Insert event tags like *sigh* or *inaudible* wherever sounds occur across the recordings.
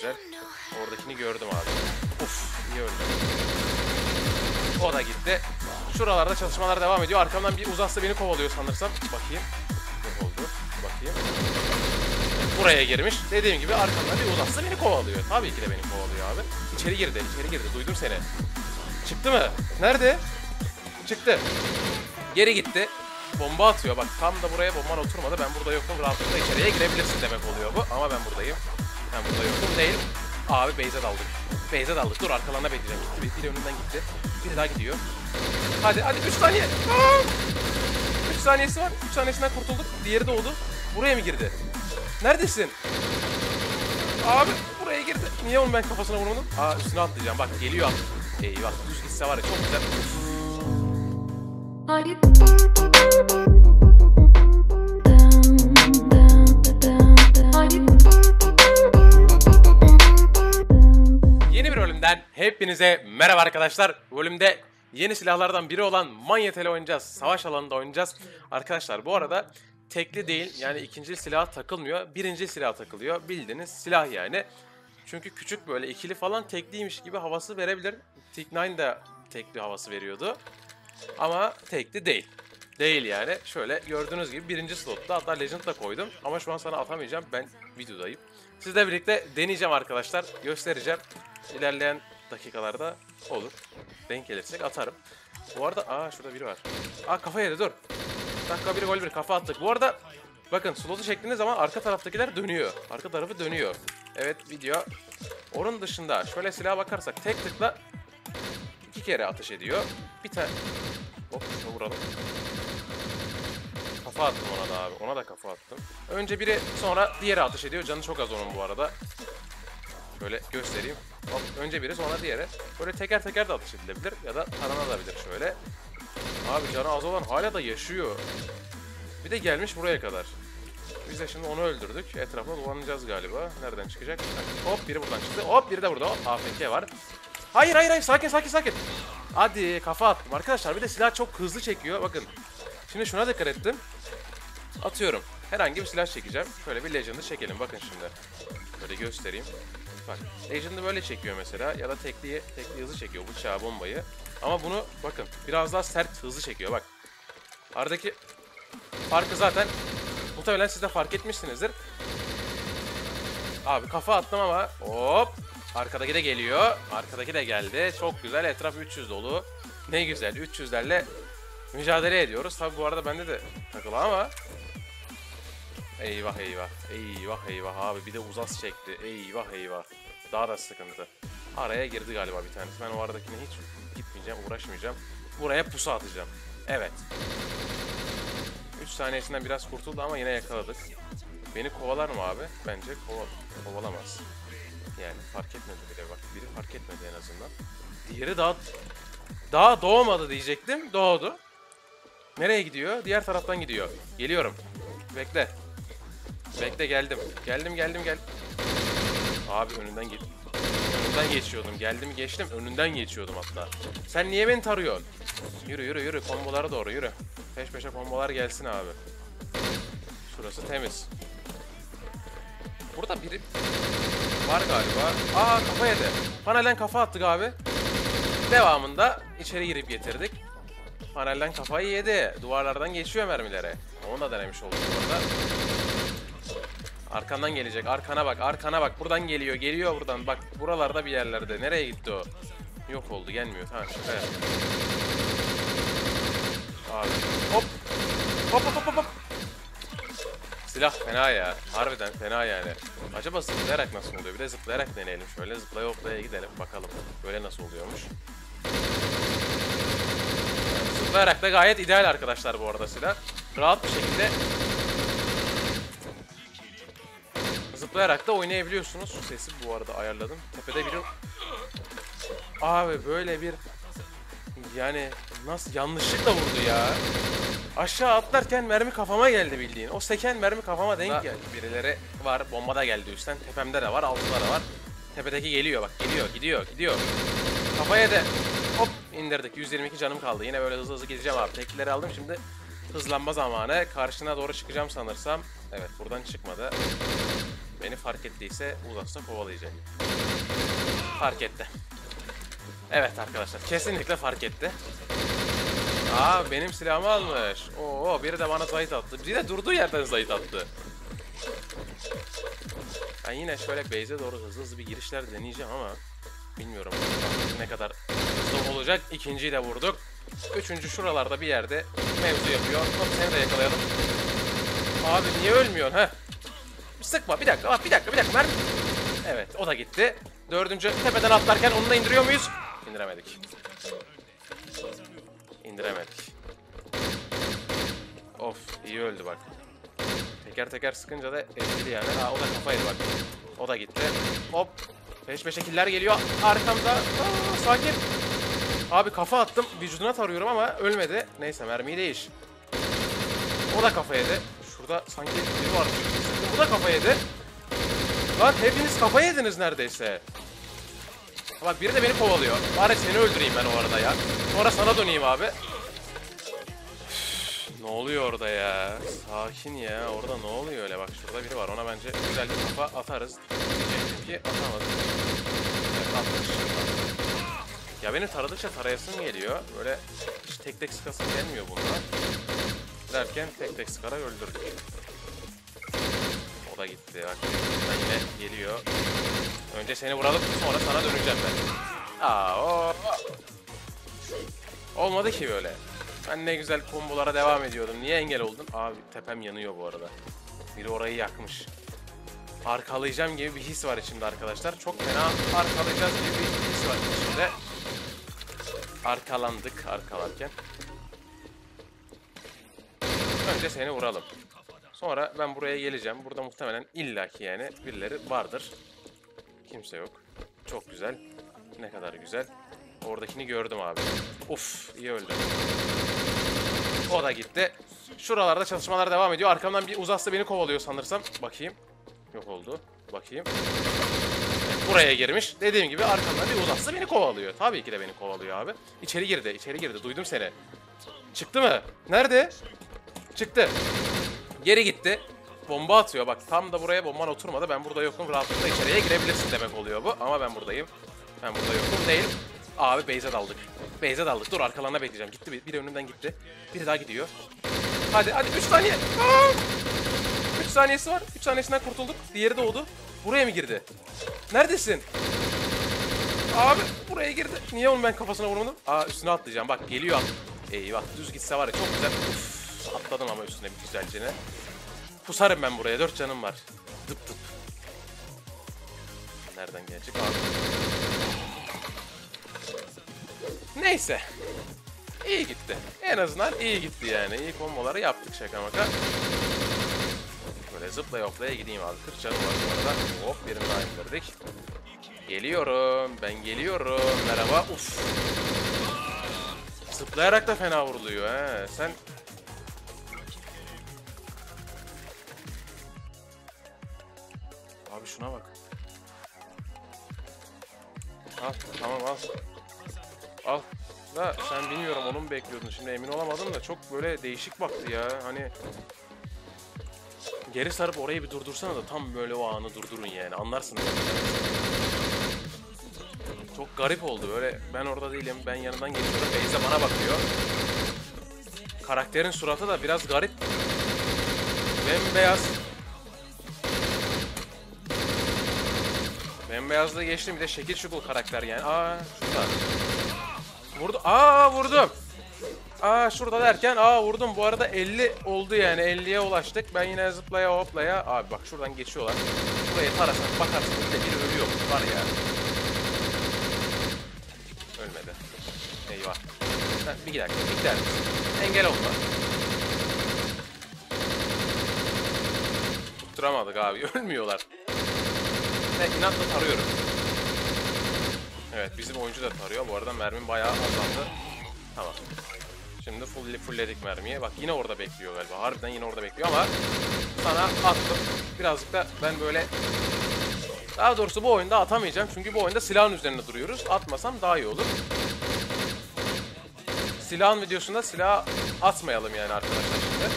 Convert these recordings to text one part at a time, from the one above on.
güzel. Oradakini gördüm abi. Of iyi öldü. O da gitti. Şuralarda çalışmalar devam ediyor. Arkamdan bir uzaslı beni kovalıyor sanırsam. Bakayım. Ne oldu? Bakayım. Buraya girmiş. Dediğim gibi arkamdan bir uzaslı beni kovalıyor. Tabii ki de beni kovalıyor abi. İçeri girdi, içeri girdi. Duydum seni. Çıktı mı? Nerede? Çıktı. Geri gitti. Bomba atıyor. Bak tam da buraya bomban oturmadı. Ben burada yokum. Rahatlıkla içeriye girebilirsin demek oluyor bu. Ama ben buradayım. Ben burada yokum değil. Abi Beyze daldık. Beyze daldık. Dur arkalarına bekleyeceğim. Gitti. Bir, biri önünden gitti. Biri daha gidiyor. Hadi hadi 3 saniye. 3 saniyesi var. 3 saniyesinden kurtulduk. Diğeri de oldu. Buraya mı girdi? Neredesin? Abi buraya girdi. Niye onun ben kafasına vurmadım? Aa üstüne atlayacağım. Bak geliyor at. Eyvah düz gitse var ya çok güzel. Hadi Bölümden hepinize merhaba arkadaşlar. Bu bölümde yeni silahlardan biri olan Manyetel'i oynayacağız. Savaş alanında oynayacağız. Arkadaşlar bu arada tekli değil yani ikinci silah takılmıyor. Birinci silah takılıyor. Bildiğiniz silah yani. Çünkü küçük böyle ikili falan tekliymiş gibi havası verebilir. Tik 9 da tekli havası veriyordu. Ama tekli değil. Değil yani. Şöyle gördüğünüz gibi birinci slotta hatta Legend da koydum. Ama şu an sana atamayacağım. Ben videodayım. Sizle birlikte deneyeceğim arkadaşlar. Göstereceğim. İlerleyen dakikalarda olur. Denk gelirsek atarım. Bu arada aa şurada biri var. Aa kafa yedi dur. Dakika bir gol bir kafa attık. Bu arada bakın slotu çektiğiniz zaman arka taraftakiler dönüyor. Arka tarafı dönüyor. Evet video. Onun dışında şöyle silaha bakarsak tek tıkla iki kere ateş ediyor. Bir tane... Hop vuralım. Kafa attım ona da abi. Ona da kafa attım. Önce biri sonra diğeri ateş ediyor. Canı çok az onun bu arada. Şöyle göstereyim. Hop, önce biri sonra diğeri. Böyle teker teker de atış edilebilir ya da taranabilir şöyle. Abi canı az olan hala da yaşıyor. Bir de gelmiş buraya kadar. Biz de şimdi onu öldürdük. Etrafına dolanacağız galiba. Nereden çıkacak? Hop biri buradan çıktı. Hop biri de burada. Hop AFK var. Hayır hayır hayır sakin sakin sakin. Hadi kafa attım. Arkadaşlar bir de silah çok hızlı çekiyor. Bakın. Şimdi şuna dikkat ettim. Atıyorum. Herhangi bir silah çekeceğim. Şöyle bir Legend'ı çekelim. Bakın şimdi. Böyle göstereyim. Bak. Legend'ı böyle çekiyor mesela. Ya da tekliği, tekliği hızlı çekiyor. Bıçağı, bombayı. Ama bunu bakın. Biraz daha sert hızlı çekiyor. Bak. Aradaki farkı zaten muhtemelen siz de fark etmişsinizdir. Abi kafa attım ama hop. Arkadaki de geliyor. Arkadaki de geldi. Çok güzel. Etraf 300 dolu. Ne güzel. 300'lerle mücadele ediyoruz. Tabi bu arada bende de takılı ama Eyvah eyvah. Eyvah eyvah abi bir de uzas çekti. Eyvah eyvah. Daha da sıkıntı. Araya girdi galiba bir tanesi. Ben o aradakine hiç gitmeyeceğim, uğraşmayacağım. Buraya pusu atacağım. Evet. 3 saniyesinden biraz kurtuldu ama yine yakaladık. Beni kovalar mı abi? Bence kova kovalamaz. Yani fark etmedi bile bak. Biri fark etmedi en azından. Diğeri daha daha doğmadı diyecektim. Doğdu. Nereye gidiyor? Diğer taraftan gidiyor. Geliyorum. Bekle. Bekle geldim. Geldim geldim gel. Abi önünden git. Önünden geçiyordum. Geldim geçtim. Önünden geçiyordum hatta. Sen niye beni tarıyorsun? Yürü yürü yürü. Kombolara doğru yürü. Peş peşe kombolar gelsin abi. Şurası temiz. Burada biri var galiba. Aa kafa yedi. Panelden kafa attık abi. Devamında içeri girip getirdik. Panelden kafayı yedi. Duvarlardan geçiyor mermilere. Onu da denemiş olduk orada. Arkandan gelecek. Arkana bak. Arkana bak. Buradan geliyor. Geliyor buradan. Bak buralarda bir yerlerde. Nereye gitti o? Yok oldu. Gelmiyor. Tamam şaka. Abi. Hop. Hop hop hop hop. Silah fena ya. Harbiden fena yani. Acaba zıplayarak nasıl oluyor? Bir de zıplayarak deneyelim. Şöyle zıplaya hoplaya gidelim. Bakalım. Böyle nasıl oluyormuş. Zıplayarak da gayet ideal arkadaşlar bu arada silah. Rahat bir şekilde zıplayarak da oynayabiliyorsunuz. Şu sesi bu arada ayarladım. Tepede biri... Abi böyle bir... Yani nasıl yanlışlıkla vurdu ya. Aşağı atlarken mermi kafama geldi bildiğin. O seken mermi kafama denk geldi. Birileri var. Bomba da geldi üstten. Tepemde de var. Altında da var. Tepedeki geliyor bak. Gidiyor, gidiyor, gidiyor. Kafaya da indirdik. 122 canım kaldı. Yine böyle hızlı hızlı gideceğim abi. Teklileri aldım şimdi. Hızlanma zamanı. Karşına doğru çıkacağım sanırsam. Evet buradan çıkmadı. Beni fark ettiyse uzaksa kovalayacak. Fark etti. Evet arkadaşlar kesinlikle fark etti. Aa benim silahımı almış. Oo biri de bana zayıf attı. Biri de durduğu yerden zayıf attı. Ben yine şöyle base'e doğru hızlı hızlı bir girişler deneyeceğim ama bilmiyorum ne kadar olacak. İkinciyi de vurduk. Üçüncü şuralarda bir yerde mevzu yapıyor. Hop seni de yakalayalım. Abi niye ölmüyorsun ha? Sıkma bir dakika bak bir dakika bir dakika mermi. Evet o da gitti. Dördüncü tepeden atlarken onu da indiriyor muyuz? İndiremedik. İndiremedik. Of iyi öldü bak. Teker teker sıkınca da etkili yani. Aa o da kafaydı bak. O da gitti. Hop. Peş peşe killer geliyor. Arkamda. Aa, sakin. Abi kafa attım. Vücuduna tarıyorum ama ölmedi. Neyse mermiyi değiş. O da kafa yedi. Şurada sanki biri var. Bu da kafa yedi. Lan hepiniz kafa yediniz neredeyse. Bak biri de beni kovalıyor. Bari seni öldüreyim ben o arada ya. Sonra sana döneyim abi. Ne oluyor orada ya? Sakin ya. Orada ne oluyor öyle? Bak şurada biri var. Ona bence güzel bir kafa atarız. Ki atamadım. Evet, atmış. Ya beni taradıkça tarayasım geliyor. Böyle hiç tek tek sıkasım gelmiyor bunlar. Derken tek tek sıkarak öldürdük. O da gitti. Bak yine geliyor. Önce seni vuralım sonra sana döneceğim ben. Aa o. Olmadı ki böyle. Ben ne güzel kombolara devam ediyordum. Niye engel oldun? Abi tepem yanıyor bu arada. Biri orayı yakmış. Arkalayacağım gibi bir his var içimde arkadaşlar. Çok fena arkalayacağız gibi bir his var içimde. Arkalandık arkalarken. Önce seni vuralım. Sonra ben buraya geleceğim. Burada muhtemelen illaki yani birileri vardır. Kimse yok. Çok güzel. Ne kadar güzel. Oradakini gördüm abi. Uf iyi öldü. O da gitti. Şuralarda çalışmalar devam ediyor. Arkamdan bir uzaslı beni kovalıyor sanırsam. Bakayım. Yok oldu. Bakayım. Buraya girmiş. Dediğim gibi arkamdan bir uzaslı beni kovalıyor. Tabii ki de beni kovalıyor abi. İçeri girdi. içeri girdi. Duydum seni. Çıktı mı? Nerede? Çıktı. Geri gitti. Bomba atıyor. Bak tam da buraya bomban oturmadı. Ben burada yokum. Rahatlıkla içeriye girebilirsin demek oluyor bu. Ama ben buradayım. Ben burada yokum değil. Abi base'e daldık. Base'e daldık. Dur arkalarına bekleyeceğim. Gitti bir. Biri önümden gitti. Biri daha gidiyor. Hadi hadi 3 saniye. 3 saniyesi var. 3 saniyesinden kurtulduk. Diğeri doğdu. Buraya mı girdi? Neredesin? Abi buraya girdi. Niye onun ben kafasına vurmadım? Aa üstüne atlayacağım. Bak geliyor at. Eyvah düz gitse var ya çok güzel. Uf, atladım ama üstüne bir güzelcene. Pusarım ben buraya. Dört canım var. Dıp dıp. Nereden gelecek abi? Neyse. İyi gitti. En azından iyi gitti yani. İyi komboları yaptık şaka maka. Böyle zıplaya hoplaya gideyim abi. 40 canım var bu arada. Hop birini daha indirdik. Geliyorum. Ben geliyorum. Merhaba. Uf. Zıplayarak da fena vuruluyor he. Sen Abi şuna bak. Al tamam al. Al. Da sen bilmiyorum onu mu bekliyordun şimdi emin olamadım da çok böyle değişik baktı ya hani Geri sarıp orayı bir durdursana da tam böyle o anı durdurun yani anlarsın. Çok garip oldu böyle ben orada değilim ben yanından geçiyorum Beyza bana bakıyor. Karakterin suratı da biraz garip. Bembeyaz. Bembeyazlığı geçtim bir de şekil şukul karakter yani. Aa şurada. Vurdu. Aa vurdum. Aa şurada derken aa vurdum. Bu arada 50 oldu yani. 50'ye ulaştık. Ben yine zıplaya hoplaya. Abi bak şuradan geçiyorlar. Buraya tarasan bakarsın bir de biri ölüyor. Var ya. Ölmedi. Eyvah. Sen bir dakika bir misin? Engel olma. Tutturamadık abi. *laughs* Ölmüyorlar. Ben inatla tarıyorum. Evet bizim oyuncu da tarıyor. Bu arada mermim bayağı azaldı. Tamam. Şimdi full, fullledik mermiye. Bak yine orada bekliyor galiba. Harbiden yine orada bekliyor ama sana attım. Birazcık da ben böyle daha doğrusu bu oyunda atamayacağım. Çünkü bu oyunda silahın üzerinde duruyoruz. Atmasam daha iyi olur. Silahın videosunda silah atmayalım yani arkadaşlar şimdi.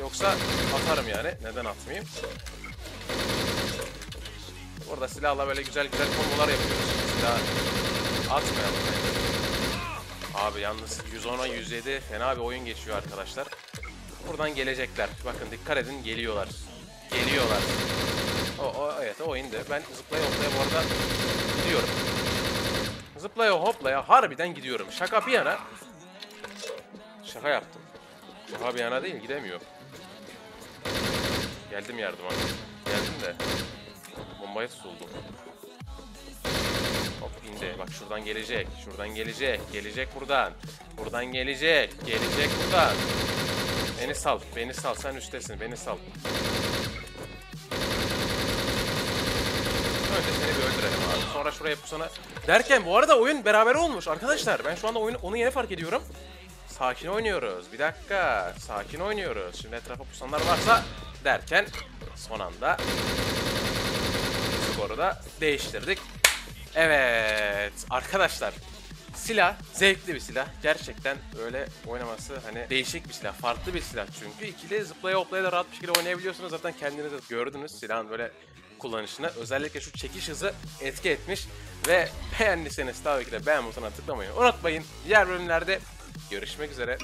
Yoksa atarım yani. Neden atmayayım? Burada silahla böyle güzel güzel kombolar yapıyoruz. Silah atmayalım. Abi yalnız 110'a 107 fena bir oyun geçiyor arkadaşlar. Buradan gelecekler. Bakın dikkat edin geliyorlar. Geliyorlar. O, o evet o indi. Ben zıplaya hoplaya bu arada gidiyorum. Zıplaya hoplaya harbiden gidiyorum. Şaka bir yana. Şaka yaptım. Şaka bir yana değil gidemiyor. Geldim yardıma. Geldim de. Bombaya tutuldum. İndi. Bak şuradan gelecek. Şuradan gelecek. Gelecek buradan. Buradan gelecek. Gelecek buradan. Beni sal. Beni sal. Sen üsttesin. Beni sal. Önce seni bir öldürelim abi. Sonra şuraya pusana. Derken bu arada oyun beraber olmuş arkadaşlar. Ben şu anda oyunu, onu yeni fark ediyorum. Sakin oynuyoruz. Bir dakika. Sakin oynuyoruz. Şimdi etrafa pusanlar varsa derken son anda skoru da değiştirdik. Evet arkadaşlar silah zevkli bir silah. Gerçekten öyle oynaması hani değişik bir silah. Farklı bir silah çünkü. ikili zıplaya hoplaya da rahat bir şekilde oynayabiliyorsunuz. Zaten kendiniz de gördünüz silahın böyle kullanışını. Özellikle şu çekiş hızı etki etmiş. Ve beğendiyseniz tabii ki de beğen butonuna tıklamayı unutmayın. Diğer bölümlerde görüşmek üzere.